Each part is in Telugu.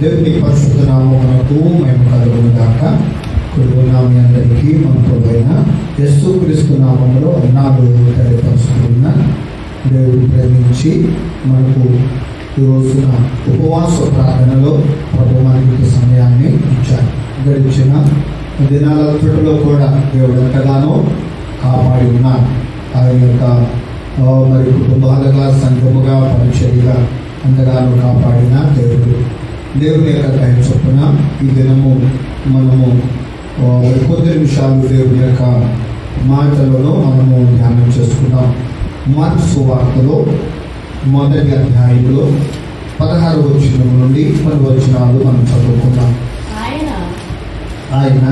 దేవుని పరిశుద్ధ నామమునకు మేము కలుగును దాక కుటుంబ మీ అందరికీ మన ప్రభువైన యేసు క్రీస్తు నామంలో అన్నాడు తెలియపరుచుకున్న దేవుడు ప్రేమించి మనకు ఈ రోజున ఉపవాస ప్రార్థనలో ప్రభు మనకి సమయాన్ని ఇచ్చారు. గడిచిన దినాలంతటిలో కూడా దేవుడు ఎంతగానో కాపాడి ఉన్నారు ఆయన యొక్క మరి కుటుంబాలుగా సంఘముగా పరిచర్యగా ఎంతగానో కాపాడిన దేవుడు. దేవుని యొక్క దయ చొప్పున ఈ దినము మనము కొద్ది నిమిషాలు దేవుని యొక్క మాటలలో మనము ధ్యానం చేసుకుందాం. మార్క్స్ సువార్తలో మొదటి అధ్యాయంలో పదహారు వచ్చిన నుండి మన వచనాలు మనం చదువుకుందాం. ఆయన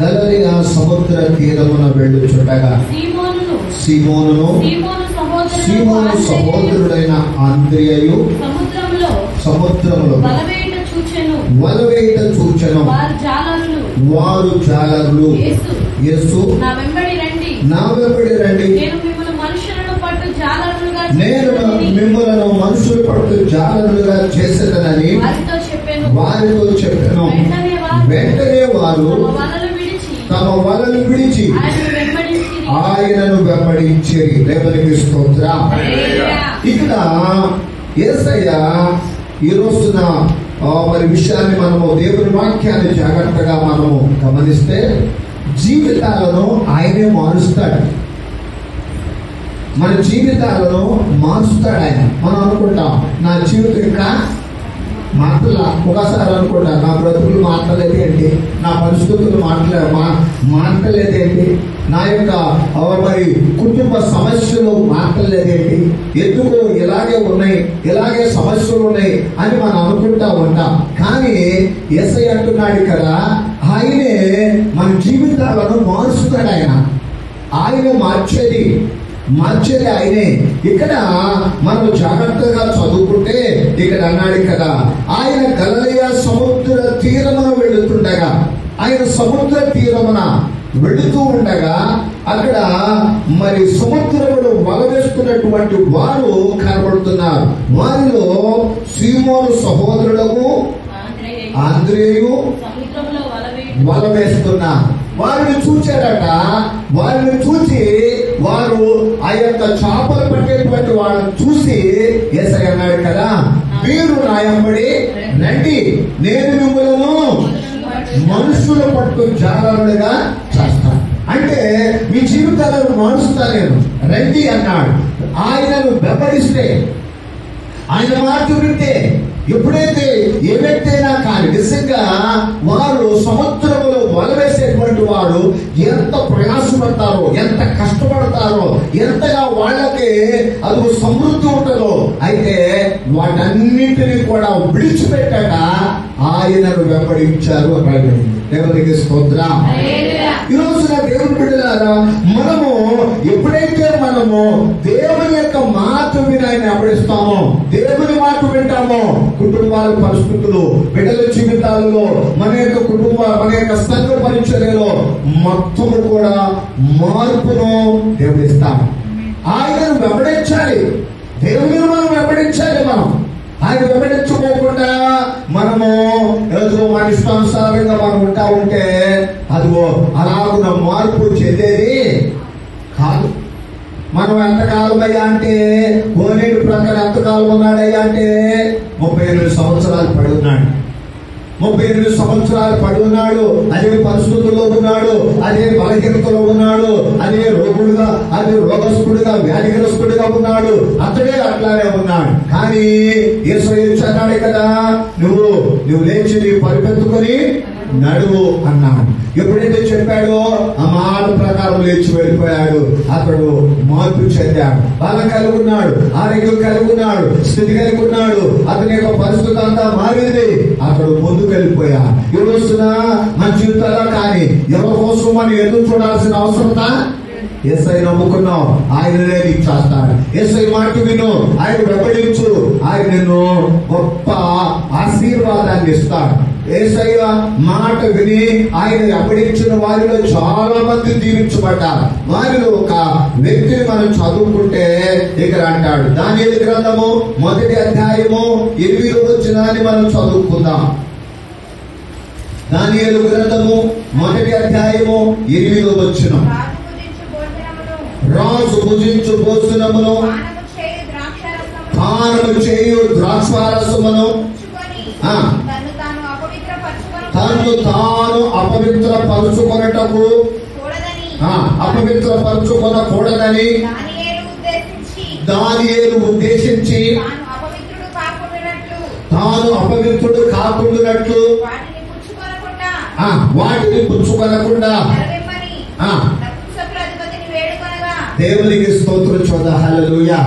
గలిలయ సముద్ర తీరమున వెళ్ళుచుండగా సీమోను సీమోను సహోదరుడైన ఆంద్రియయు సముద్రములో. బలవేట చూచెను. వారు జాలరులు వారు జాలరులు యేసు యేసు నా వెంబడి రండి. నా వెంబడి రండి. నేను మిమ్మల్ని మనుషులను పట్టు జాలరులుగా నేను చేసేదనని. మిమ్మలను మనుషులు పట్టు జాలరులుగా చేసేదనని వారితో చెప్పాను. వారితో చెప్పాను. వెంటనే వారు తమ వలలు విడిచి ఆయనను వెంబడించి దేవునికి స్తోత్ర. ఇక్కడ ఏసయ్య ఈ రోజున మరి విషయాన్ని మనము దేవుని వాక్యాన్ని జాగ్రత్తగా మనము గమనిస్తే జీవితాలను ఆయనే మారుస్తాడు. మన జీవితాలను మారుస్తాడు ఆయన. మనం అనుకుంటాం నా జీవితం ఇంకా మాటల ఒకసారి అనుకుంటా నా బ్రతుకులు మాటలేదు ఏంటి నా పరిస్థితులు మాట్లా మా మాటలేదు ఏంటి నా యొక్క మరి కుటుంబ సమస్యలు మాట్లాడలేదేంటి? ఎందుకు ఇలాగే ఉన్నాయి? ఇలాగే సమస్యలు ఉన్నాయి అని మనం అనుకుంటా ఉంటాం. కానీ ఎస్ఐ అంటున్నాడు కదా ఆయనే మన జీవితాలను మారుస్తాడు ఆయన. ఆయన మార్చేది మార్చేది ఆయనే. ఇక్కడ మనం జాగ్రత్తగా చదువుకుంటే ఇక్కడ అన్నాడు కదా ఆయన గలలియ సముద్ర తీరమున వెళుతుండగా ఆయన సముద్ర తీరమున వెళుతూ ఉండగా అక్కడ మరి సముద్రములో వల వేస్తున్నటువంటి వారు కనబడుతున్నారు. వారిలో సీమోను సహోదరులకు ఆంధ్రేయు వల వేస్తున్నా వారిని చూచారట. వారిని చూసి వారు ఆ యొక్క చేపలు పట్టేటువంటి వాళ్ళని చూసి ఏసై అన్నాడు కదా మీరు రాయబడి రండి. నేను మిమ్మల్ని మనుషుల పట్టు జాగ్రత్తగా చేస్తాను. అంటే మీ జీవితాలను మారుస్తా నేను రండి అన్నాడు. ఆయనను వెంబడిస్తే ఆయన మార్చుకుంటే ఎప్పుడైతే ఏ వ్యక్తి అయినా కానీ నిజంగా వారు సముద్రంలో వల వేసేటువంటి వాడు ఎంత ప్రయాసపడతారో ఎంత కష్టపడతారో ఎంతగా వాళ్ళకి అది సమృద్ధి ఉంటుందో అయితే వాటన్నిటిని కూడా విడిచిపెట్టాక ఆయనను వెంబడించారు అని. దేవునికి స్తోత్రం ఈ రోజున దేవుని బిడ్డలారా మనము ఎప్పుడైతే మనము దేవుని యొక్క మాట విని ఆయన అప్పడిస్తామో దేవుని మాట వింటామో కుటుంబాల పరిస్థితులు బిడ్డల జీవితాలలో మన యొక్క కుటుంబ మన యొక్క సంఘ పరిచర్యలో మొత్తము కూడా మార్పును దేవుడిస్తాము ఆయనను వెంబడించాలి. దేవుని మనం వెంబడించాలి మనం. ఆయన వెంబడించుకోకుండా మనము ఏదో మన ఇష్టానుసారంగా మనం ఉంటా ఉంటే అదిగో అలాగున్న మార్పు చెందేది మనం ఎంతకాలం అయ్యా అంటే? కోనేరు ప్రకారం ఎంతకాలం ఉన్నాడయ్యా అంటే? ముప్పై ఎనిమిది సంవత్సరాలు పడి ఉన్నాడు ముప్పై ఎనిమిది సంవత్సరాలు పడి ఉన్నాడు అదే పరిస్థితుల్లో ఉన్నాడు. అదే బలహీనతలో ఉన్నాడు. అదే రోగుడుగా అదే రోగస్తుడుగా వ్యాధిగ్రస్తుడుగా ఉన్నాడు. అతడే అట్లానే ఉన్నాడు. కానీ ఈశ్వరు అన్నాడు కదా నువ్వు నువ్వు లేచి నీ పరిపెత్తుకొని నడువు అన్నాడు. ఎప్పుడైతే చెప్పాడో ఆ మాట ప్రకారం లేచి వెళ్ళిపోయాడు. అతడు మార్పు చెందాడు. బలం కలిగి ఉన్నాడు ఆరోగ్యం కలిగి ఉన్నాడు స్థితి కలిగి ఉన్నాడు అతని యొక్క పరిస్థితి అంతా మారింది. అతడు ముందుకు వెళ్ళిపోయా ఈ రోజున మన జీవితాల్లో కానీ ఎవరి కోసం మనం ఎదురు చూడాల్సిన అవసరం ఎస్ఐ నమ్ముకున్నావు ఆయననే నీకు చేస్తాడు. ఎస్ఐ మాట విను. ఆయన వెంబడించు. ఆయన నిన్ను గొప్ప ఆశీర్వాదాన్ని ఇస్తాడు. ఏసయ్య మాట విని ఆయన వెంబడించిన వారిలో చాలా మంది దీవించబడ్డారు. వారిలో ఒక వ్యక్తిని మనం చదువుకుంటే ఇక్కడ అంటాడు. దాని గ్రంథము మొదటి అధ్యాయము ఎనిమిదో వచ్చినాన్ని మనం చదువుకుందాం. దానియేలు గ్రంథము మొదటి అధ్యాయము ఎనిమిదో వచ్చిన రాజు భుజించు భోజనమును, రాజు భుజించు భోజనమును పానము చేయు ద్రాక్షారసమును పానము చేయు ద్రాక్షారసమును పుచ్చుకొని, ఆ. తన్ను తాను తను అపవిత్ర పరుచుకొనటకు కూడదని. ఆ, అపవిత్ర దానియేలు ఉద్దేశించి. దానియేలు ఉద్దేశించి తాను అపవిత్రుడు కాకుండానట్లు. తాను అపవిత్రుడు కాకుండానట్లు వాటిని పుచ్చుకొనకుండా ఆ, వాటిని పుచ్చుకొనకుండా నెరవేర్మని ఆ. నపుంసకుల అధిపతిని వేడుకొనగా దేవునికి స్తోత్రం చూడ హల్లెలూయా.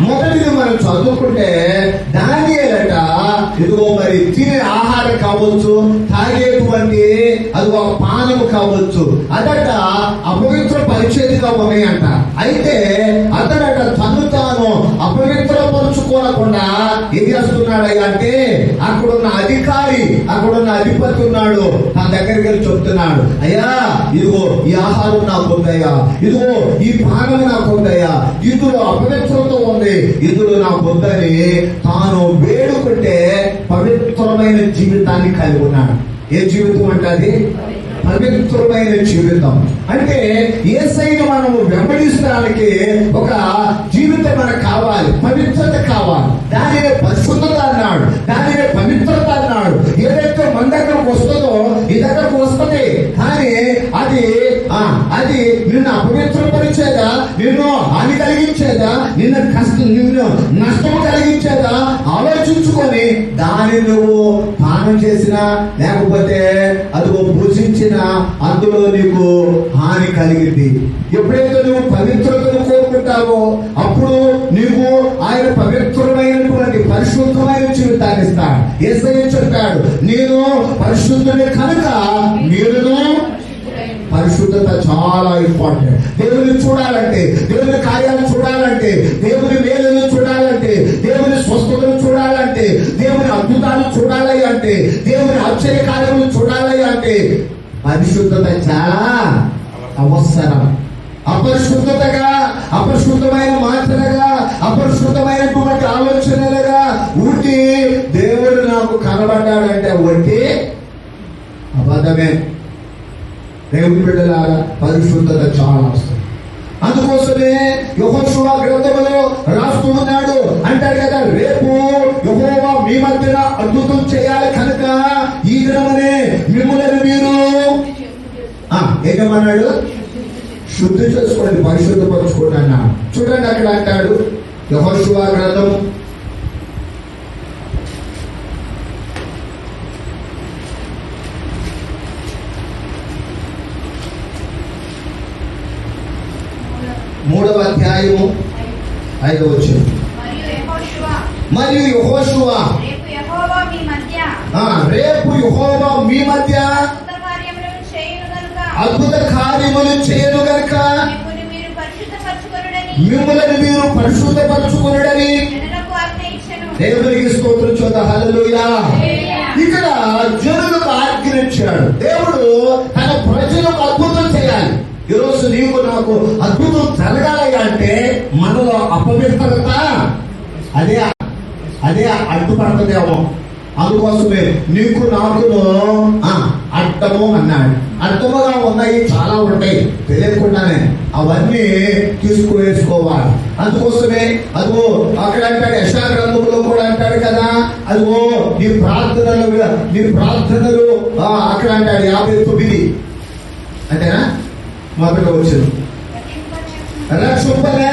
మొదటిది మనం చదువుకుంటే దానియేలట ఇదిగో మరి తినే ఆహారం కావచ్చు తాగేటువంటి అదిగో పానం కావచ్చు. అదట అపవిత్ర పరిచ్ఛేదిగా ఉన్నాయంట. అయితే అతడట తను తాను అపవిత్రపరుచుకోనకుండా ఏం చేస్తున్నాడయ్యా అంటే అక్కడున్న అధికారి అక్కడున్న అధిపతి ఉన్నాడు. నా దగ్గరికి వెళ్ళి చెప్తున్నాడు అయ్యా ఇదిగో ఈ ఆహారం నాకు ఉందయ్యా. ఇదిగో ఈ పానం నాకు ఉందయ్యా. ఇందులో అపవిత్రత ఉంది. ఇందులో నాకు ఉందని తాను వేడుకుంటే పవిత్రమైన జీవితాన్ని కలిగి ఉన్నాడు. ఏ జీవితం అంటే అది? పవిత్రమైన జీవితం. అంటే ఏ సైడ్ మనము వెంబడిస్తానికి ఒక దానినే పరిశుద్ధత అన్నాడు. దానినే పవిత్రత అన్నాడు. ఏదైతే మన దగ్గరకు వస్తుందో ఈ దగ్గరకు వస్తుంది. కానీ అది ఆ అది నిన్ను అపవిత్రపరిచేదా? నిన్ను హాని కలిగించేదా? నిన్ను కష్టం నిన్ను నష్టం కలిగించేదా? ఆలోచించుకొని దాన్ని నువ్వు పానం చేసినా లేకపోతే అదిగో భుజించినా అందులో నీకు హాని కలిగింది. ఎప్పుడైతే నువ్వు పవిత్రతను ఉంటావో అప్పుడు నీకు ఆయన పవిత్రమైనటువంటి పరిశుద్ధమైన జీవితాన్ని ఇస్తాడు. ఏసయ్య చెప్పాడు నేను పరిశుద్ధుని కనుక మీరును పరిశుద్ధత చాలా ఇంపార్టెంట్ దేవుని చూడాలంటే దేవుని కార్యాలు చూడాలంటే దేవుని మేలును చూడాలంటే దేవుని స్వస్థతను చూడాలంటే దేవుని అద్భుతాలు చూడాలి అంటే దేవుని ఆశ్చర్యకార్యములు చూడాలి అంటే పరిశుద్ధత చాలా అవసరం. అపరిశుద్ధతగా అపరిశుద్ధమైన మాటలుగా అపరిశుద్ధమైనటువంటి ఆలోచనలుగా ఉండి దేవుడు నాకు కనబడ్డాడంటే వంటి అబద్ధమే. దేవుని బిడ్డలారా పరిశుద్ధత చాలా అవసరం. అందుకోసమే యహోశువ గ్రంథములో రాస్తూ ఉన్నాడు. అంటాడు కదా రేపు యహోవా మీ మధ్యన అద్భుతం చేయాలి కనుక ఈ దినమనే మిమ్మల్ని మీరు ఆ, ఏమన్నాడు శుద్ధి చేసుకోండి పరిశుద్ధపరచుకోండి అన్నాడు చూడండి అక్కడ అంటాడు యహోశువ గ్రంథం. మూడవ అధ్యాయము ఐదవ వచ్చింది మరియు యహోశువ రేపు యెహోవా మీ మధ్య ఆ, రేపు యహోవా మీ మధ్య అద్భుత కార్యములను చేయును గనుక అద్భుత కార్యములు చేయను గనుక. మీరు పరిశుద్ధపరచుకొనుడని. మిమ్మల్ని మీరు ఇచ్చెను దేవునికి స్తోత్రం చూద్ద హల్లెలూయా. ఇక్కడ జనులకు ఆజ్ఞించాడు దేవుడు తన ప్రజలకు అద్భుతం చేయాలి. ఈరోజు నీకు నాకు అద్భుతం జరగాలి అంటే మనలో అపవిత్రత అదే అదే అడ్డుపడుతుందేమో. అందుకోసమే నీకు నాకును ఆ, అడ్డము అన్నాడు. అడ్డముగా ఉన్నాయి చాలా ఉంటాయి. తెలియకుండానే అవన్నీ తీసుకువేసుకోవాలి. అందుకోసమే అదిగో అక్కడ అంటాడు యశా గ్రంథంలో కూడా అంటాడు కదా అదిగో నీ ప్రార్థనలు నీ ప్రార్థనలు ఆ, అక్కడ అంటాడు యాభై తొమ్మిది. అంతేనా? మొదట వచ్చింది. గొచ్చపాలే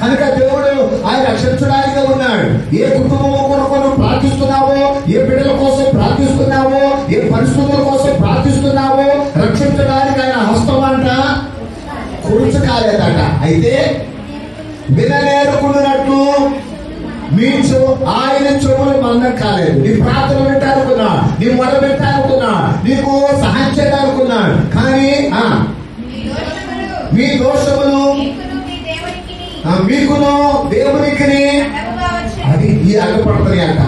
కనుక దేవుడు ఆయన రక్షించడానికి ఉన్నాడు. ఏ కుటుంబం కొరకు నువ్వు ప్రార్థిస్తున్నావో ఏ బిడ్డల కోసం ప్రార్థిస్తున్నావో ఏ పరిస్థితుల కోసం ప్రార్థిస్తున్నావో రక్షించడానికి ఆయన హస్తం అంట కురుచు కాలేదట. అయితే వినలేరుకున్నట్టు మీ చెవు ఆయన చెవులు మందం కాలేదు. నీ ప్రార్థన పెట్టాలనుకున్నా నీ మొర పెట్టాలనుకున్నా నీకు సహాయం చేయాలనుకున్నాడు కానీ ఆ మీ మీ దోషములు మీకును దేవునికి అది ఈ అడ్డుపడుతుంది అంట.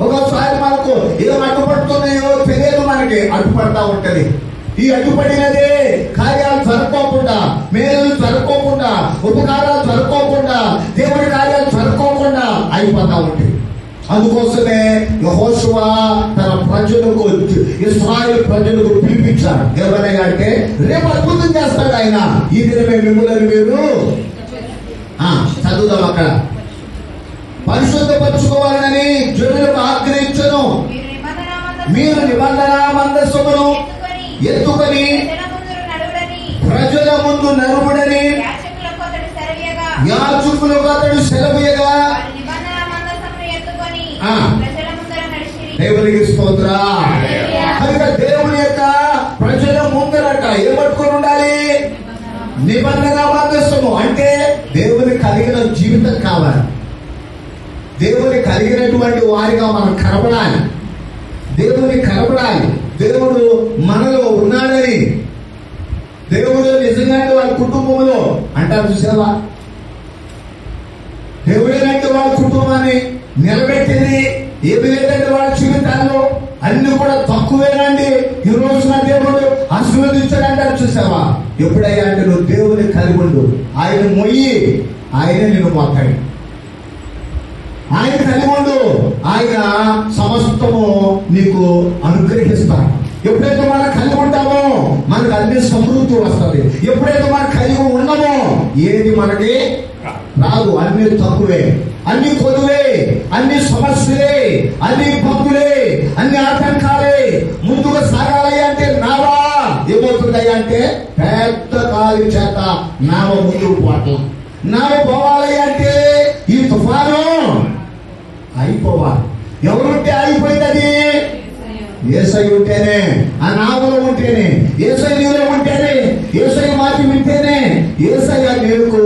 ఒకసారి మనకు ఏం అడ్డుపడుతున్నాయో తెలియదు మనకి. అడ్డుపడతా ఉంటది. ఈ అడ్డుపడినదే కార్యాలు జరుపుకోకుండా మేలు జరుపుకోకుండా ఉపకారాలు జరుపుకోకుండా దేవుడి కార్యాలు జరుపుకోకుండా అయిపోతా ఉంటాయి అందుకోసమే యెహోషువ తన ప్రజలకు ఇస్రాయేల్ ప్రజలకు పిలిపించాడు. ఎవరైనా అంటే రేపు అద్భుతం చేస్తాడు ఆయన. ఈ దినమే మిమ్మల్ని మీరు చదువుదాం అక్కడ. పరిశుద్ధపరచుకోవాలని జనులకు ఆగ్రహించను మీరు నిబంధన మందస్సును ఎత్తుకొని ప్రజల ముందు నరుముడని యాజకులకు అతడు సెలవీయగా. దేవునికి స్తోత్ర. కనుక దేవుని యొక్క ప్రజల ముందరట ఏం పట్టుకొని ఉండాలి? నిబంధన మందస్సము అంటే దేవుని కలిగిన జీవితం కావాలి. దేవుని కలిగినటువంటి వారిగా మనం కనపడాలి. దేవుని కనపడాలి. దేవుడు మనలో ఉన్నాడని. దేవుడు నిజంగానే వాళ్ళ కుటుంబంలో అంటారు చూసావా? దేవుడేనంటే వాళ్ళ కుటుంబాన్ని నిలబెట్టింది. ఏమి లేదంటే వాళ్ళ జీవితాల్లో అన్ని కూడా తక్కువేనండి. ఈ రోజున దేవుడు ఆశీర్వదించాడంటారు చూసావా? ఎప్పుడయ్యా అంటే నువ్వు దేవుని కలిగి ఉండు. ఆయన మొయ్యి ఆయన నిన్ను మొక్కండి ఆయన కలిగి ఉండు. ఆయన సమస్తము నీకు అనుగ్రహిస్తాడు. ఎప్పుడైతే మనం కలిగి ఉంటామో మనకు అన్ని సమృద్ధి వస్తుంది. ఎప్పుడైతే మనం కలిగి ఉన్నామో ఏది మనకి రాదు. అన్ని తక్కువే. అన్ని కొదువే అన్ని సమస్యలే. అన్ని భక్తులే అన్ని ఆటంకాలే. ముందుగా సాగాలి ఏమవుతుందయ్యా అంటే పెద్ద కాలు చేత నావ ముందుకు పోవట్ల నావ పోవాలి అంటే ఈ తుఫాను అయిపోవాలి. ఎవరుంటే అయిపోయింది ఏసై ఉంటేనే ఆ నావలో ఉంటేనే ఏసై నీలో ఉంటేనే ఏసై మాటి వింటేనే ఏసై నీకు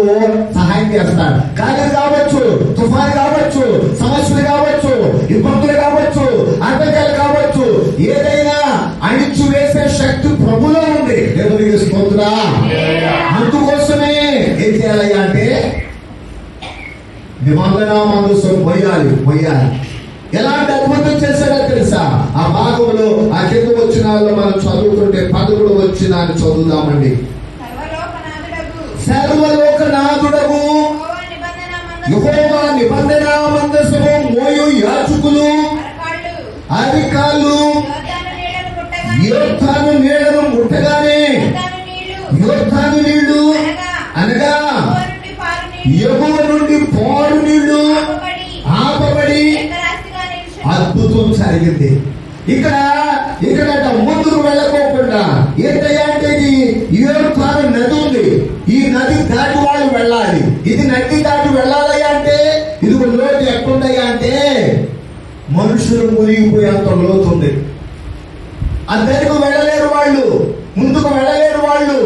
సహాయం చేస్తాడు. కాగలు కావచ్చు తుఫాను కావచ్చు సమస్యలు కావచ్చు ఇబ్బందులు కావచ్చు ఆటంకాలు కావచ్చు ఏదైనా అణిచి వేసే శక్తి ప్రభులో దేవునికి స్తోత్రా అందుకోసమే ఏం చేయాలయ్యా అంటే నిబంధన మనసు పోయాలి పోయాలి ఎలాంటి అద్భుతం చేశాడో తెలుసా? ఆ భాగంలో ఆ కింద వచ్చినాల్లో మనం చదువుతుంటే పదకొండు వచ్చిన చదువుదామండి. సర్వలోకనాథుడగు. సర్వలోక నాథుడగు యెహోవా నిబంధన మందసము మోయు యాచకులు అధికారులు యోద్ధాను యోర్దాను నీళ్ళు అనగా యెహోవా నుండి పారు నీళ్ళు ఎగువ నుండి పారు నీళ్ళు ఆపబడి. అద్భుతం జరిగింది. ఇక్కడ ఇక్కడ ముందుకు వెళ్ళకోకుండా ఏంటయ్యా అంటే ఇది యోర్ధాను నది ఉంది. ఈ నది దాటి వాళ్ళు వెళ్ళాలి. ఇది నది దాటి వెళ్ళాలయ్యా అంటే ఇది లోతు ఎట్టుందయ్యా అంటే మనుషులు మునిగిపోయేంత లోతు ఉంది. అందరికి వెళ్ళలేరు వాళ్ళు. ముందుకు వెళ్ళలేరు వాళ్ళు.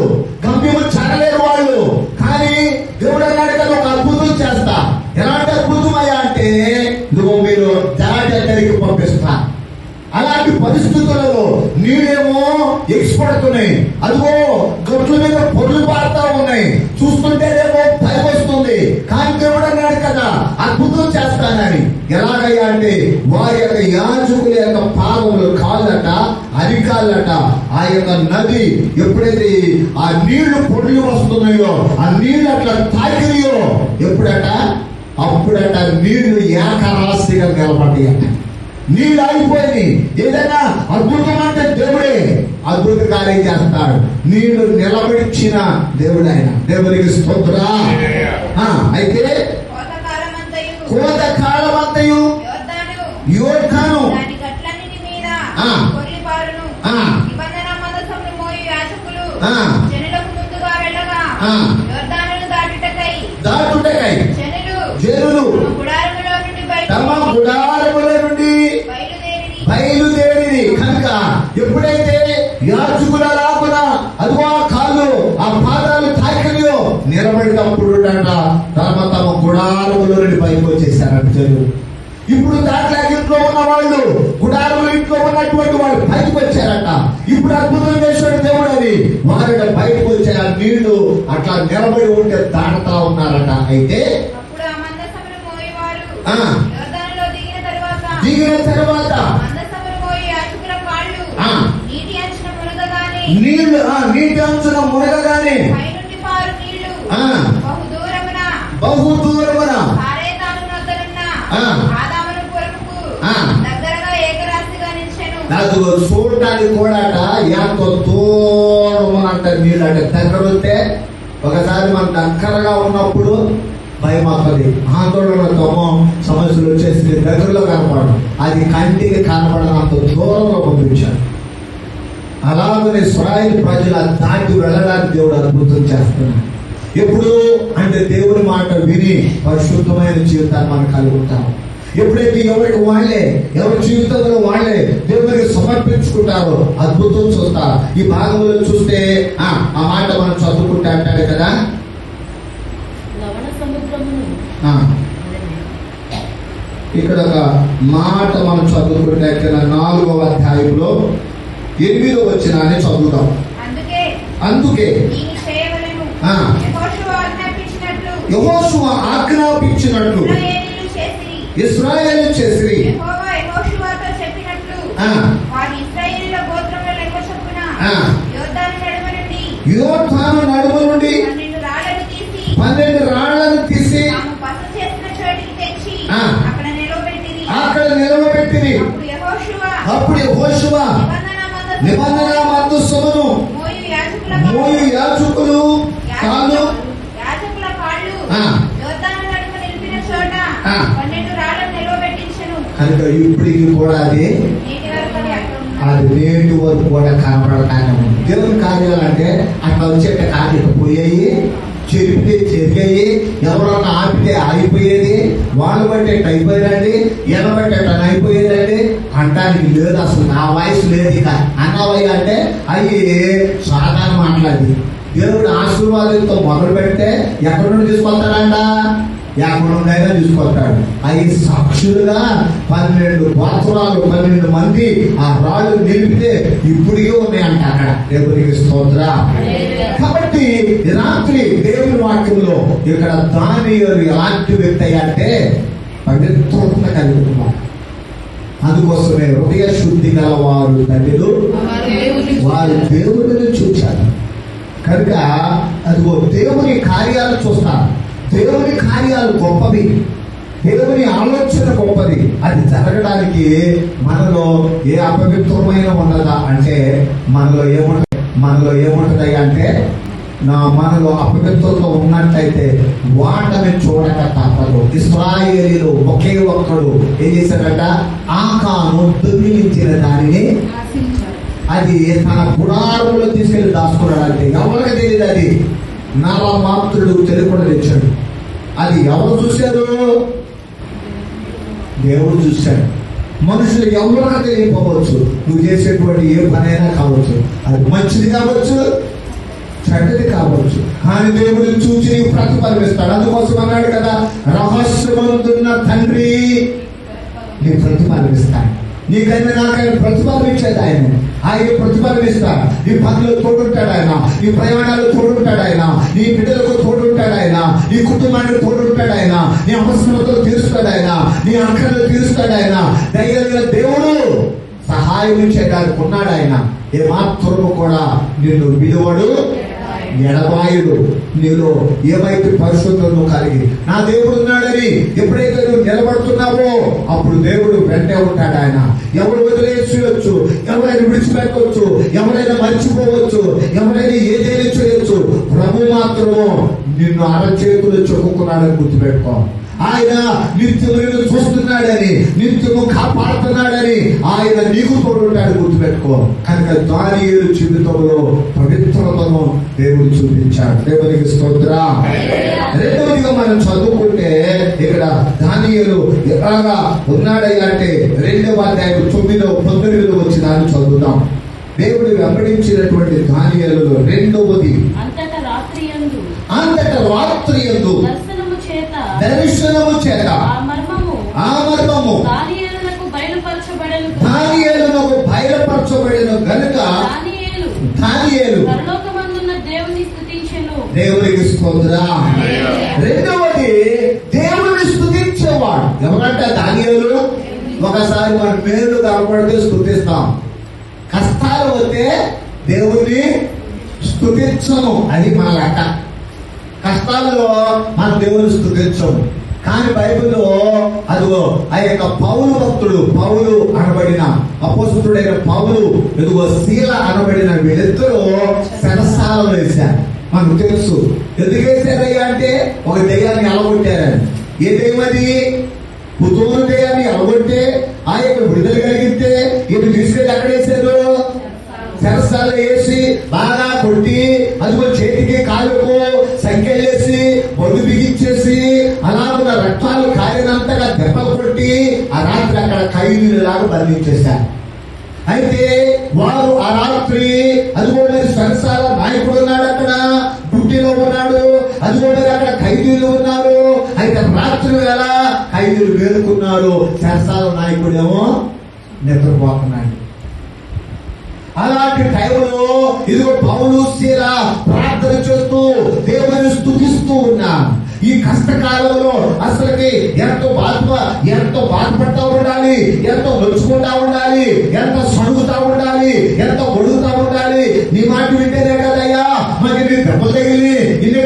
గమ్యము చేరలేరు వాళ్ళు. కానీ దేవుడు అన్నాడు కదా ఒక అద్భుతం చేస్తా. ఎలాంటి అద్భుతం అయ్యా అంటే నువ్వు మీరు దాటి అక్కడికి పంపిస్తా. అలాంటి పరిస్థితులలో నీళ్ళేమో ఎగిసిపడుతున్నాయి. అదిగో గొడ్ల మీద పొరులు పారుతా ఉన్నాయి చూస్తుంటేనేమో భయం వస్తుంది కానీ దేవుడు అన్నాడు కదా అద్భుతం చేస్తానని. ఎలాగయ్యా అంటే వారి యొక్క యాజకుల యొక్క పాదములు కాళ్ళట అరికాళ్ళట ఆ యొక్క నది ఎప్పుడైతే ఆ నీళ్ళు పొడులు వస్తున్నాయో ఆ నీళ్ళు అట్లా తాకినాయో ఎప్పుడట? అప్పుడట నీళ్ళు ఏకరాశిగా నిలబడ్డాయట నీళ్ళు ఆగిపోయింది ఏదైనా అద్భుతం అంటే దేవుడే అద్భుత కార్యం చేస్తాడు. నీళ్ళు నిలబడిచ్చిన దేవుడు ఆయన. దేవునికి స్తోత్రా. అయితే కోత కాలమంతయు యోర్ధాను దాటుటకై. జనులు తమ గుడారములో నుండి బయలుదేరి కనుక ఎప్పుడైతే యాజకుల లాగున అదిగో కాళ్ళు ఆ పాదాలు నిలబడినప్పుడు తమ తమ గుడారముల నుండి బయటకు వచ్చేసారంట జనులు. ఇప్పుడు దాంట్లో ఇంట్లో ఉన్న వాళ్ళు గుడారంలో ఇంట్లో ఉన్నటువంటి వాళ్ళు బయటకు వచ్చారట. ఇప్పుడు అద్భుతం చేశాడు దేవుడు అని వారి బయటకు వచ్చే ఆ నీళ్ళు అట్లా నిలబడి ఉంటే దాటుతా ఉన్నారట. అయితే దిగిన తరువాత నీళ్ళు ఆ నీటి అంచున మునగగానే నీళ్ళు ఆ. బహు దూరమున బహు దూరమున సారేతాను నొద్దనున్న ఆ. ఆదామును కొరకు ఆ. దగ్గరగా ఏకరాశిగా నిలిచెను. నాకు చూడటానికి కూడా ఎంతో దూరం అంట నీళ్ళు అంటే దగ్గర వస్తే ఒకసారి మన దగ్గరగా ఉన్నప్పుడు భయం అవుతుంది ఆందోళనతో సమస్యలు వచ్చేసి దగ్గరలో కనపడడం అది కంటికి కనపడనంత దూరంలో పంపించాడు అలాగనే స్వరాయిల్ ప్రజల దాటి వెళ్ళడానికి దేవుడు అద్భుతం చేస్తున్నాడు ఎప్పుడు అంటే దేవుని మాట విని పరిశుద్ధమైన జీవితాన్ని మనం కలిగి ఉంటాం. ఎప్పుడైతే ఎవరికి వాళ్ళే ఎవరి జీవితంలో వాళ్ళే దేవునికి సమర్పించుకుంటారో అద్భుతం చూస్తారు ఈ భాగంలో చూస్తే ఆ ఆ మాట మనం చదువుకుంటే అంటాడు కదా? ఇక్కడ ఒక మాట మనం చదువుకుంటే ఇక్కడ నాలుగవ అధ్యాయంలో ఎనిమిదో వచ్చిన అని చదువుతాం అందుకే అందుకే దీని చేయవలెను ఆ. యెహోషువ ఆజ్ఞాపించినట్లు యహోశువ ఆజ్ఞాపించినట్లు చేసిరి ఇస్రాయేల్ చేసి యెహోవా యెహోషువతో చెప్పినట్లు ఆ. వారి ఇశ్రాయేలీయుల గోత్రముల లెక్క చొప్పున ఆ. యోర్దాను నడుమ నుండి యోధాను నడుమ నుండి పన్నెండు రాళ్ళను తీసి. అక్కడ నిలవబెట్టిరి అప్పుడు యెహోషువ నిబంధన మోయు యాజకుల మోయు యాజకులు కాళ్ళు యాజకుల కాళ్ళు ఆ. యోర్దాను నడుమ నిలిపిన చోట ఆ. పన్నెండు రాళ్ళను నిలవబెట్టించెను కనుక ఇప్పటికి కూడా అది అది నేటి వరకు కూడా కనపడతానే ఉంది. దేవుని కార్యాలు అంటే అట్లా వచ్చేట కార్యకు పోయాయి చెరిపితే చెరిగాయి ఎవరన్నా ఆపితే ఆగిపోయేది వాళ్ళు బట్టే అయిపోయారండి ఎనబట్టేట అయిపోయేదండి. అంటానికి లేదు అసలు నా వయసు లేదు ఇక. అన్నవయ్య అంటే అవి సాధారణ మాట్లాడి దేవుడు ఆశీర్వాదంతో మొదలు పెడితే ఎక్కడి నుండి తీసుకొస్తాడంట? ఎక్కడ నుండైనా తీసుకొస్తాడు. అవి సాక్షులుగా పన్నెండు గోత్రాలు పన్నెండు మంది ఆ రాళ్ళు నిలిపితే ఇప్పుడికే ఉన్నాయంట అక్కడ దేవునికి స్తోత్ర. కాబట్టి రాత్రి దేవుని వాక్యంలో ఇక్కడ దాని ఎలాంటి వ్యక్తి అంటే పవిత్రత కలిగి అందుకోసమే హృదయ శుద్ధి గల వారు తండ్రులు వారు దేవుడిని చూచారు. కనుక అదిగో దేవుని కార్యాలు చూస్తాను. దేవుని కార్యాలు గొప్పవి. దేవుని ఆలోచన గొప్పది. అది జరగడానికి మనలో ఏ అపవిత్రమైన ఉన్నదా అంటే మనలో ఏముంటుంది మనలో ఏముంటుంది అంటే నా మనలో అపవిత్రత ఉన్నట్టయితే వాటని చూడక తప్పదు. ఇస్రాయేలీలు ఒకే ఒక్కడు ఏం చేశాడట? ఆకాను దుర్మిలించిన దానిని అది తన పురాణంలో తీసుకెళ్ళి దాచుకున్నాడంటే ఎవరికి తెలియదు అది? నరమాత్రుడు తెలియకుండా తెచ్చాడు అది ఎవరు చూశారు? దేవుడు చూశాడు. మనుషులు ఎవరికి తెలియకపోవచ్చు. నువ్వు చేసేటువంటి ఏ పనైనా కావచ్చు. అది మంచిది కావచ్చు చెడ్డది కావచ్చు. కానీ దేవుడు చూసి నీవు ప్రతిఫలమిస్తాడు అందుకోసం అన్నాడు కదా రహస్యమందున్న తండ్రి నీ ప్రతిఫలమిస్తాడు నీకైనా నాకైనా ప్రతిఫలం ఇచ్చేది ఆయన. ఆయన ప్రతిఫలం ఇస్తాడు నీ పనులు తోడుంటాడు ఆయన నీ ప్రయాణాలు తోడుంటాడు ఆయన నీ బిడ్డలకు తోడుంటాడు ఆయన నీ కుటుంబానికి తోడుంటాడు ఆయన నీ అవసరతలు తీరుస్తాడు ఆయన నీ అక్కర్లు తీరుస్తాడు ఆయన. దైవ దేవుడు సహాయం చేయడానికి ఉన్నాడు ఆయన. ఏ మాత్రము కూడా నిన్ను విలువడు. ఎడబాయుడు. నీలో ఏవైతే పరిశుద్ధులను కలిగి? నా దేవుడు ఉన్నాడని ఎప్పుడైతే నువ్వు నిలబడుతున్నావో అప్పుడు దేవుడు వెంటే ఉంటాడు ఆయన. ఎవరు వదిలేసేయచ్చు ఎవరైనా విడిచిపెట్టవచ్చు? ఎవరైనా మర్చిపోవచ్చు? ఎవరైనా ఏదైనా చేయొచ్చు? ప్రభు మాత్రము నిన్ను అరచేతులు చెప్పుకున్నాడని గుర్తుపెట్టుకో. ఆయన నిత్యము నిన్ను చూస్తున్నాడని నిత్యము కాపాడుతున్నాడని ఆయన నీకు తోడుంటాడు గుర్తుపెట్టుకో. కనుక దానియేలు జీవితంలో పవిత్రతను దేవుడు చూపించాడు. దేవునికి స్తోత్ర. రెండవదిగా మనం చదువుకుంటే ఇక్కడ దానియేలు ఎలాగా ఉన్నాడయ్యా అంటే రెండవ అధ్యాయం తొమ్మిదో పంతొమ్మిదో వచ్చిన దాన్ని చదువుతాం దేవుడు వెంబడించినటువంటి దానియేలులో రెండవది. అంతటా రాత్రి యందు అంతట రాత్రి ఎందు దర్శనము చేత. ఆ మర్మము దానియేలునకు బయలుపరచబడను. గనుక దానియేలు దానియేలు పరలోకమందున్న దేవుని స్తుతించెను దేవునికి స్తోత్ర. రెండవది దేవుని స్తుతించేవాడు ఎవరంట దానియేలు? ఒకసారి మన మేలు కనపడితే స్థుతిస్తాం. కష్టాలు వస్తే దేవుణ్ణి స్థుతించము అది మన లెక్క. కష్టాల్లో మన దేవుని స్థుతించము కానీ బైబిల్లో అదిగో ఆ యొక్క పౌలు భక్తుడు పౌలు అనబడిన అపోస్తుడైన పౌలు ఇదిగో శీల అనబడిన వీళ్ళిద్దరూ శరసాలలో వేశారు. మనకు తెలుసు. ఎందుకు వేశారయ్యా అంటే ఒక దెయ్యాన్ని అలగొట్టారని ఏ దెయ్యమది అది? పుతూరు దెయ్యాన్ని అలగొట్టే ఆ యొక్క విడుదల కలిగితే ఇటు తీసుకెళ్ళి ఎక్కడ వేశారు? సరసాలు వేసి బాగా దెబ్బలు ఆ రాత్రి అక్కడ ఖైదీలాగా బంధించేశారు అయితే వారు ఆ రాత్రి అదిగో మరి సరసాల నాయకుడు ఉన్నాడు అక్కడ డ్యూటీలో ఉన్నాడు అదిగో అక్కడ ఖైదీలు ఉన్నారు. అయితే రాత్రి వేళ ఖైదీలు వేడుకున్నారు సరసాల నాయకుడేమో నిద్రపోతున్నాడు. అలాంటి టైంలో ఇదిగో పౌలు శీల ప్రార్థన చేస్తూ దేవుని స్థుతిస్తూ ఉన్నారు ఈ కష్టకాలంలో అసలుకి ఎంతో బాధ ఎంతో బాధపడతా ఉండాలి ఎంతో నొచ్చుకుంటా ఉండాలి ఎంత సడుగుతా ఉండాలి ఎంతో ఒడుగుతా ఉండాలి. నీ మాట వింటేనే కదయ్యా? మరి నీ దెబ్బలు తగిలి ఇన్ని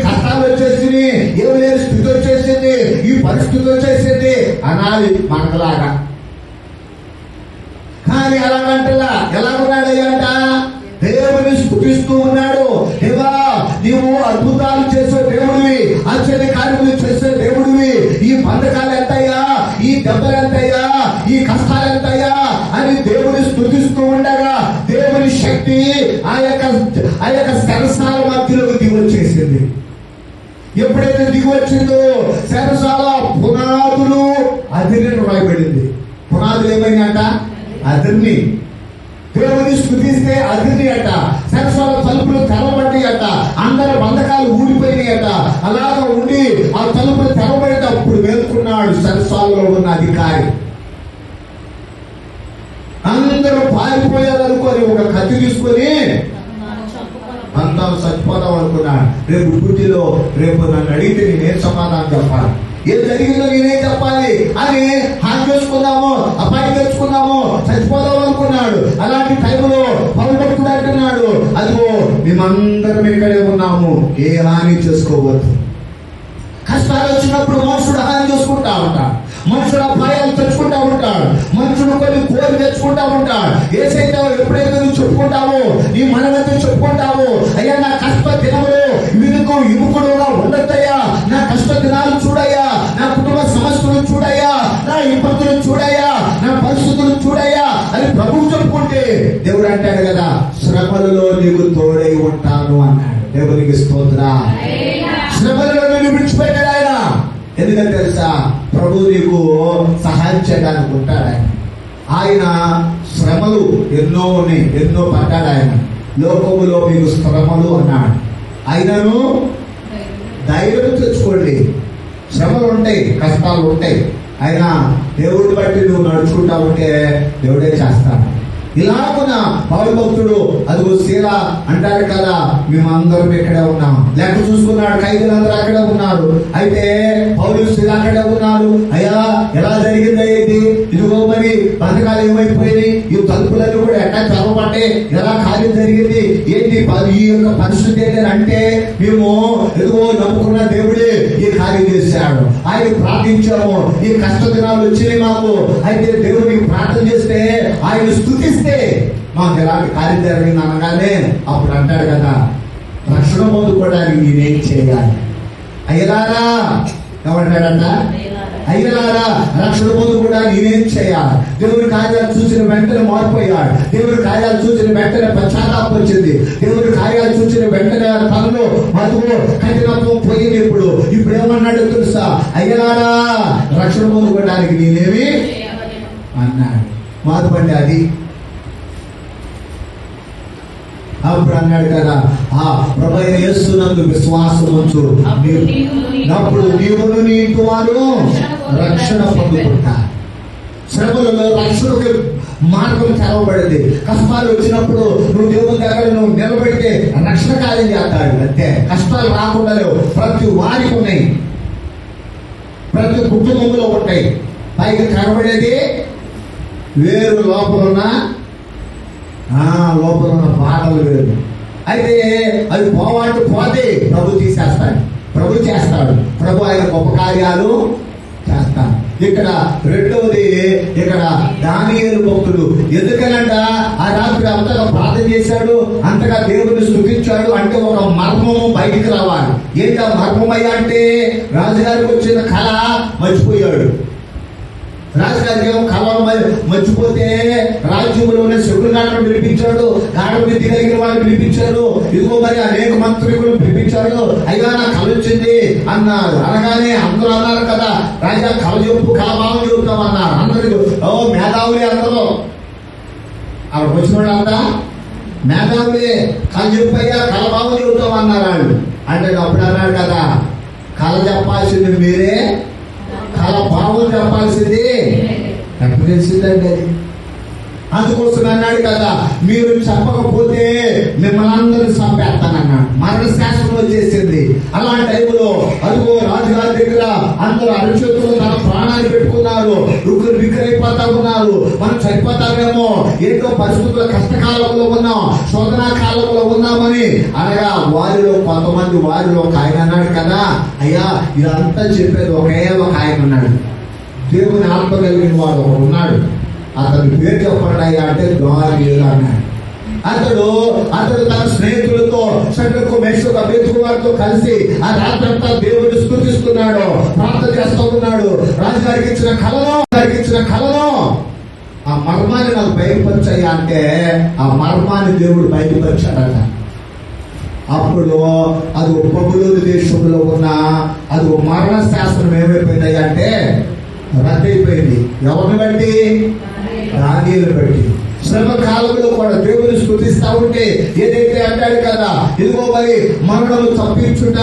ఆ యొక్క సరసాల మధ్యలోకి దిగి వచ్చేసింది. ఎప్పుడైతే దిగి వచ్చిందో సరసాల పునాదులు అదిరిని రాయబడింది. పునాదులు ఏమైందంట అదిరిని. దేవుని స్థుతిస్తే అదిరి అట సరసాల తలుపులు తెరవబడి అట అందరి బంధకాలు ఊడిపోయినాయి అట అలాగ ఉండి ఆ తలుపులు తెరవబడేటప్పుడు వేసుకున్నాడు సరస్వాలలో ఉన్న అధికారి. అందరూ పారిపోయారు అనుకొని ఒక కత్తి తీసుకొని అంతా చచ్చిపోదాం అనుకున్నాడు. రేపు పూర్తిలో రేపు నన్ను అడిగితే నేనేం సమాధానం చెప్పాలి? ఏం జరిగిందో నేనేం చెప్పాలి? అని హాన్ చేసుకుందాము అపాయం తెచ్చుకుందాము చచ్చిపోదాం అనుకున్నాడు. అలాంటి టైంలో పౌరుడు అంటున్నాడు. అదిగో మేమందరం ఇక్కడే ఉన్నాము. ఏ హాని చేసుకోవద్దు. కష్టాలు వచ్చినప్పుడు మనుషుడు హాని చేసుకుంటా ఉంటాడు. మనుషుడు అపాయాలు తెచ్చుకుంటా ఉంటాడు. మనుషుడు కొన్ని కోరి తెచ్చుకుంటా ఉంటాడు. ఏసైతే ఎప్పుడైతే నువ్వు చెప్పుకుంటావో నీ మనమైతే చెప్పుకుంటావో అయ్యా నా కష్ట దినములు వీరికి యువకుడుగా ఉండొద్దయ్యా. నా కష్ట దినాలు చూడయ్యా. నా కుటుంబ సమస్యలు చూడయ్యా. నా ఇబ్బందులు చూడయ్యా. నా పరిస్థితులు చూడయ్యా. అని ప్రభువు చెప్పుకుంటే దేవుడు అంటాడు కదా శ్రమలలో నీకు తోడై ఉంటాను అన్నాడు. దేవునికి స్తోత్ర. శ్రమలలో నిన్ను విడిచిపెట్టాడు ఆయన. ఎందుకంటే తెలుసా? ప్రభు నీకు సహాయం చేయడానికి ఉంటాడు ఆయన. ఆయన శ్రమలు ఎన్నో ఉన్నాయి ఎన్నో పడ్డాడు ఆయన. లోకములో మీకు శ్రమలు అన్నాడు. ఆయనను ధైర్యం తెచ్చుకోండి. శ్రమలు ఉంటాయి కష్టాలు ఉంటాయి. అయినా దేవుడిని బట్టి నువ్వు నడుచుకుంటా ఉంటే దేవుడే చేస్తాను ఇలాగున పౌరు భక్తుడు అదిగో శీల అంటాడు కదా మేమందరం ఇక్కడే ఉన్నాం. లెక్క చూసుకున్నాడు ఖైదీలందరూ అక్కడే ఉన్నారు. అయితే పౌరు శీల అక్కడే ఉన్నారు. అయ్యా ఎలా జరిగింది ఇది? ఇదిగో మరి పథకాలు ఏమైపోయినాయి? ఈ తలుపులన్నీ కూడా ఎట్లా చదవబట్టే ఎలా కార్యం జరిగింది? ఏంటి ఈ యొక్క పరిస్థితి ఏంటని అంటే మేము ఎదుగో నమ్ముకున్న దేవుడే ఈ కార్యం చేశాడు. ఆయన ప్రార్థించాము. ఈ కష్ట దినాలు వచ్చినాయి మాకు. అయితే దేవుడికి ప్రార్థన చేస్తే ఆయన స్థుతిస్తే మాకు ఎలాంటి కార్యం జరిగింది అనగానే అప్పుడు అంటాడు కదా రక్షణ పొందుకోవడానికి నేనేం చేయాలి? అయ్యలారా ఏమంటాడంట అయ్యలారా. రక్షణ పొందుకుండా నేనేం చేయాలి? దేవుని కార్యాలు చూసిన వెంటనే మారిపోయాడు. దేవుని కార్యాలు చూసిన వెంటనే పశ్చాత్తాపం వచ్చింది. దేవుని కార్యాలు చూసిన వెంటనే తనలో మధువు కఠినత్వం పోయింది ఇప్పుడు. ఇప్పుడు ఏమన్నాడు తెలుసా? అయ్యలారా రక్షణ పొందుకోవడానికి నేనేమి అన్నాడు. మాధుపండి అది అప్పుడు అన్నాడు కదా ఆ ప్రభు యేసునందు విశ్వాసం ఉంచు. అప్పుడు నీవును నీ ఇంటి వారు రక్షణ పొందుకుంటారు. శ్రమలలో రక్షణకు మార్గం తెరవబడింది. కష్టాలు వచ్చినప్పుడు నువ్వు దేవుని దగ్గర నువ్వు నిలబెడితే రక్షణ కార్యం చేస్తాడు. అంతే. కష్టాలు రాకుండా లేవు. ప్రతి వారికి ఉన్నాయి. ప్రతి కుటుంబంలో ఉంటాయి. పైకి కనబడేది వేరు లోపల ఉన్న ఆ, లోపల ఉన్న బాధలు వేరు. అయితే అవి పోవాలంటే పోతే ప్రభు తీసేస్తాడు. ప్రభు చేస్తాడు. ప్రభు ఆయన గొప్ప కార్యాలు చేస్తాడు. ఇక్కడ రెండవది ఇక్కడ దానియేలు భక్తుడు ఎందుకనంట ఆ రాత్రి అంతగా ప్రార్థన చేశాడు అంతగా దేవుడిని స్థుతించాడు అంటే ఒక మర్మము బయటికి రావాలి. ఏంటి ఆ మర్మమయ్యా అంటే రాజుగారికి వచ్చిన కళ మర్చిపోయాడు. రాజుగారికి ఏమో కళలు మ- మర్చిపోతే రాజ్యంలోనే శుక్రగాడను పిలిపించాడు గాఢ విద్య కలిగిన వాళ్ళు పిలిపించారు ఇదిగో మరి అనేక మంత్రికులు పిలిపించాడు అయ్యా నా కళ వచ్చింది అన్నారు. అనగానే అందరూ అన్నారు కదా రాజా కళ చెప్పు కళభావం చెబుతాం అన్నారు. అందరూ ఓ మేధావులే అందరూ. అక్కడ వచ్చిన వాళ్ళంతా మేధావులే కళ చెప్పు అయ్యా కళభావం చెబుతాం అన్నారు వాళ్ళు. అంటే అప్పుడు అన్నాడు కదా కళ చెప్పాల్సింది మీరే కళ భావం చెప్పాల్సింది ఎప్పుడు తెలిసిందండి అది అందుకోసం అన్నాడు కదా. మీరు చెప్పకపోతే మిమ్మల్ని అందరూ చంపేస్తానన్నాడు. మరణ శాసనం వచ్చేసింది అలాంటి టైంలో అదిగో రాజుగారి దగ్గర అందరూ అరచేతులు తన ప్రాణాలు పెట్టుకున్నారు. రుక్కులు బిక్కరైపోతా ఉన్నారు. మనం చనిపోతామేమో. ఏంటో పరిస్థితుల కష్టకాలంలో ఉన్నాం. శోధనా కాలంలో ఉన్నామని. అనగా వారిలో కొంతమంది వారిలో ఒక ఆయన అన్నాడు కదా. అయ్యా ఇదంతా చెప్పేది ఒకే ఒక ఆయన ఉన్నాడు దేవుని ఆత్మ కలిగిన వాడు ఒకడు ఉన్నాడు. అతని పేరు చెప్పండి అయ్యా అంటే దానియేలు అన్నాడు. అతడు అతడు తన స్నేహితులతో షడ్రకు మేషకు అభ్యర్థుల వారితో కలిసి ఆ రాత్రంతా దేవుడిని స్థుతిస్తున్నాడు ప్రార్థన చేస్తూ ఉన్నాడు. రాజుగారికి ఇచ్చిన కళలో గారికి ఇచ్చిన కళలో ఆ మర్మాన్ని నాకు బయటపరిచాయా అంటే ఆ మర్మాన్ని దేవుడు బయటపరిచాడట అప్పుడు అది ఒక దేశంలో ఉన్న అది ఒక మరణ శాస్త్రం ఏమైపోయింది అంటే రద్దయిపోయింది. ఎవరిని బట్టి? దానిని పెట్టి. శ్రమ కాలంలో కూడా దేవుని స్థుతిస్తా ఉంటే ఏదైతే అంటాడు కదా ఇదిగో మరి మరణము తప్పించుట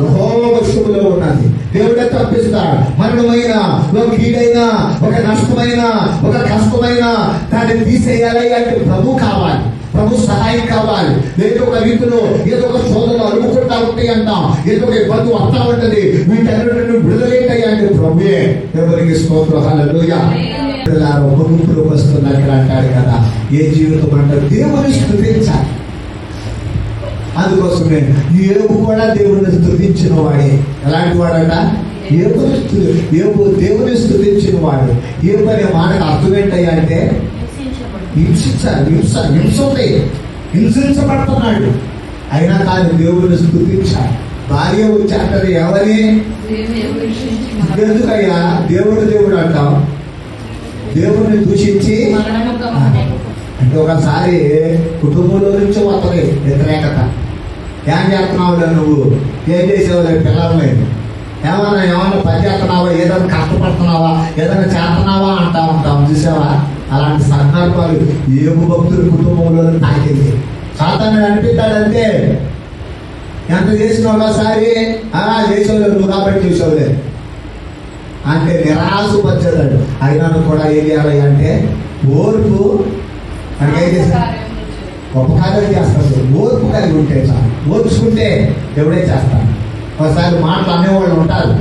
యెహోవాశువులో ఉన్నది. దేవుడే తప్పిస్తాడు మరణమైన ఒక కీడైనా ఒక నష్టమైన ఒక కష్టమైన దాన్ని తీసేయాలి అంటే ప్రభు కావాలి. ప్రభు సహాయం కావాలి. లేదు ఒక రీతిలో ఏదో ఒక శోధన అడుగుకుంటా ఉంటాయి అంటాం ఏదో ఒక ఇబ్బంది వస్తా ఉంటది. వీటన్నిటిని విడుదలేంటాయి అంటే ప్రభుయే ఎవరికి స్తోత్రం. గుంపులోకి వస్తున్న అంటాడు కదా. ఏ జీవితం అంటే దేవుని స్థుతించాలి. అందుకోసమే ఏబు కూడా దేవుని స్థుతించిన వాడే ఎలాంటి వాడట? ఏబుని స్థు- ఏబు దేవుని స్థుతించిన వాడు ఏబు అనే మాటకు అర్థం ఏంటయ్యా అంటే. హింసించాలి హింస హింస ఉంది హింసించబడుతున్నాడు. అయినా కానీ దేవుని స్థుతించాలి. భార్య వచ్చి అంటారు ఎవరి ఎందుకయ్యా? దేవుడు దేవుడు అంటాం దేవుడిని దూషించి. అంటే ఒకసారి కుటుంబంలో నుంచి వస్తుంది వ్యతిరేకత. ఏం చేస్తున్నావు నువ్వు? ఏం చేసావు పిల్లల్ని. ఏమన్నా ఏమన్నా పని చేస్తున్నావా? ఏదైనా కష్టపడుతున్నావా? ఏదైనా చేస్తున్నావా అంటా ఉంటాం చూసావా? అలాంటి సందర్భాలు ఏము భక్తుల కుటుంబంలో తాకింది సాతాను అనిపిస్తాడంటే ఎంత చేసిన ఒకసారి ఆ చేసేవాళ్ళు నువ్వు కాబట్టి చూసేవాళ్ళే అంటే నిరాశపరిచేదాడు అయినా కూడా ఏం చేయాలి అంటే ఓర్పు అంటే ఏం చేస్తాడు గొప్ప కార్యాలు చేస్తాడు. ఓర్పు కలిగి ఉంటే చాలు. ఓర్చుకుంటే ఎవడే చేస్తాడు? ఒకసారి మాటలు అనేవాళ్ళు ఉంటారు.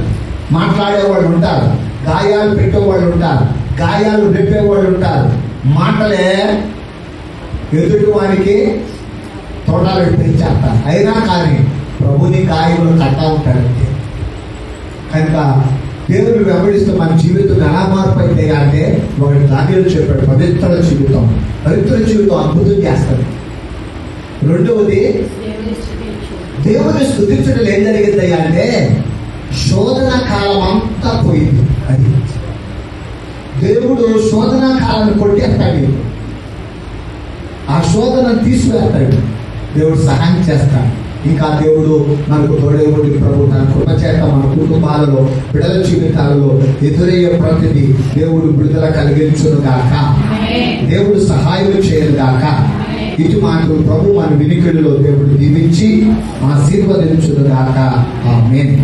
మాట్లాడేవాళ్ళు ఉంటారు. గాయాలు పెట్టేవాళ్ళు ఉంటారు. గాయాలు రెప్పేవాళ్ళు ఉంటారు. మాటలే ఎదుటి వారికి తోటలు పెంచేస్తారు అయినా కానీ ప్రభుని గాయములు కట్టా ఉంటాడంటే. కనుక దేవుడు వెంబడిస్తూ మన జీవితం ఎలా మార్పు అయితే అంటే ఒకటి దానిలో చెప్పాడు పవిత్ర జీవితం. పవిత్ర జీవితం అద్భుతం చేస్తుంది రెండవది దేవుని దేవుని స్థుతించడం ఏం జరిగింది అంటే శోధన కాలం అంతా పోయింది. అది దేవుడు శోధన కాలాన్ని కొట్టేస్తాడు. ఆ శోధన తీసివేస్తాడు. దేవుడు సహాయం చేస్తాడు. ఇంకా దేవుడు మనకు తోడేవుడి ప్రభు. తన కృపచేత మన కుటుంబాలలో బిడల జీవితాలలో ఎదురయ్యే ప్రతిది దేవుడు విడుదల కలిగించును గాక. దేవుడు సహాయం చేయను గాక. ఇటు మాటలు ప్రభు మన వినికిడిలో దేవుడు దీవించి ఆశీర్వదించును గాక. మేన్